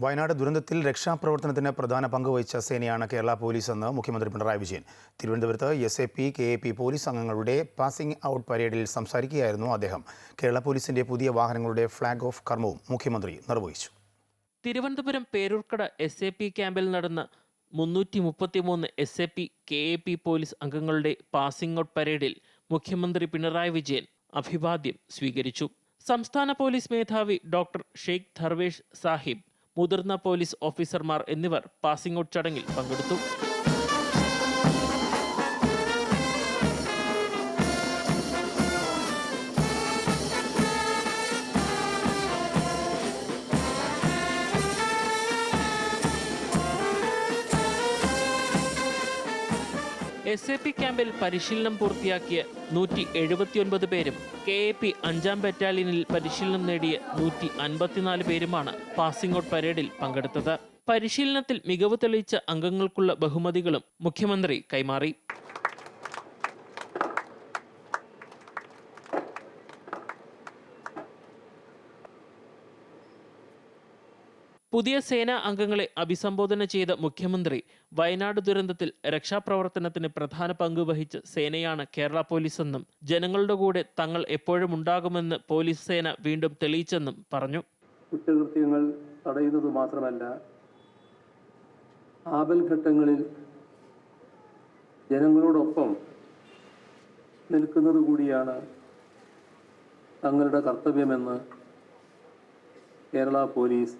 വയനാട് ദുരന്തത്തിൽ രക്ഷാപ്രവർത്തനത്തിന് പ്രധാന പങ്ക് വഹിച്ച സേനയാണ് കേരള പോലീസ് എന്ന് മുഖ്യമന്ത്രി പിണറായി വിജയൻ. തിരുവനന്തപുരത്ത് S A P K A P police അംഗങ്ങളുടെ പാസിംഗ് ഔട്ട് പരേഡിൽ സംസാരിക്കുകയായിരുന്നു അദ്ദേഹം. കേരള പോലീസിന്റെ പുതിയ വാഹനങ്ങളുടെ ഫ്ളാഗ് ഓഫ് കർമ്മവും മുഖ്യമന്ത്രി നിർവഹിച്ചു. Thiruvananthapuram Peroorkada S A P ക്യാമ്പിൽ നടന്ന മുന്നൂറ്റി മുപ്പത്തിമൂന്ന് S A P K A P police അംഗങ്ങളുടെ പാസിംഗ് ഔട്ട് പരേഡിൽ മുഖ്യമന്ത്രി പിണറായി വിജയൻ അഭിവാദ്യം സ്വീകരിച്ചു. സംസ്ഥാന പോലീസ് മേധാവി ഡോക്ടർ ഷെയ്ഖ് ധർവേഷ് സാഹിബ് മുതിർന്ന പോലീസ് ഓഫീസർമാർ എന്നിവർ പാസിംഗ് ഔട്ട് ചടങ്ങിൽ പങ്കെടുത്തു എസ് എ പി ക്യാമ്പിൽ പരിശീലനം പൂർത്തിയാക്കിയ നൂറ്റി എഴുപത്തിയൊൻപത് പേരും കെ എ പി അഞ്ചാം ബറ്റാലിയനിൽ പരിശീലനം നേടിയ നൂറ്റി അൻപത്തിനാല് പേരുമാണ് പാസിംഗ് ഔട്ട് പരേഡിൽ പങ്കെടുത്തത്. പരിശീലനത്തിൽ മികവ് തെളിയിച്ച അംഗങ്ങൾക്കുള്ള ബഹുമതികളും മുഖ്യമന്ത്രി കൈമാറി. പുതിയ സേനാ അംഗങ്ങളെ അഭിസംബോധന ചെയ്ത മുഖ്യമന്ത്രി വയനാട് ദുരന്തത്തിൽ രക്ഷാപ്രവർത്തനത്തിന് പ്രധാന പങ്ക് വഹിച്ച സേനയാണ് കേരള പോലീസെന്നും ജനങ്ങളുടെ കൂടെ തങ്ങൾ എപ്പോഴും ഉണ്ടാകുമെന്ന് പോലീസ് സേന വീണ്ടും തെളിയിച്ചെന്നും പറഞ്ഞു. കുറ്റകൃത്യങ്ങൾ തടയുന്നത് മാത്രമല്ല ആപൽഘട്ടങ്ങളിൽ ജനങ്ങളോടൊപ്പം നിൽക്കുന്നത് കൂടിയാണ് തങ്ങളുടെ കർത്തവ്യമെന്ന് കേരള പോലീസ്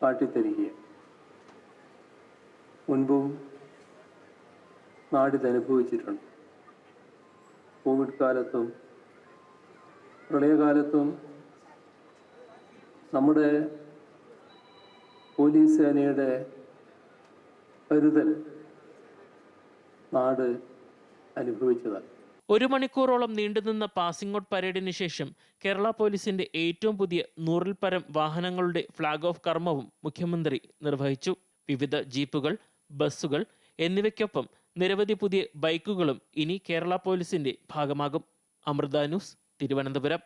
കാട്ടിത്തരിക മുൻപും നാട് അനുഭവിച്ചിട്ടുണ്ട് കോവിഡ് കാലത്തും പ്രളയകാലത്തും നമ്മുടെ പോലീസ് സേനയുടെ കരുതൽ നാട് അനുഭവിച്ചതാണ്. ഒരു മണിക്കൂറോളം നീണ്ടുനിന്ന പാസിംഗ് ഔട്ട് പരേഡിന് ശേഷം കേരള പോലീസിന്റെ ഏറ്റവും പുതിയ നൂറിൽ പരം വാഹനങ്ങളുടെ ഫ്ളാഗ് ഓഫ് കർമ്മവും മുഖ്യമന്ത്രി നിർവഹിച്ചു. വിവിധ ജീപ്പുകൾ ബസ്സുകൾ എന്നിവയ്ക്കൊപ്പം നിരവധി പുതിയ ബൈക്കുകളും ഇനി കേരള പോലീസിന്റെ ഭാഗമാകും. അമൃത ന്യൂസ് തിരുവനന്തപുരം.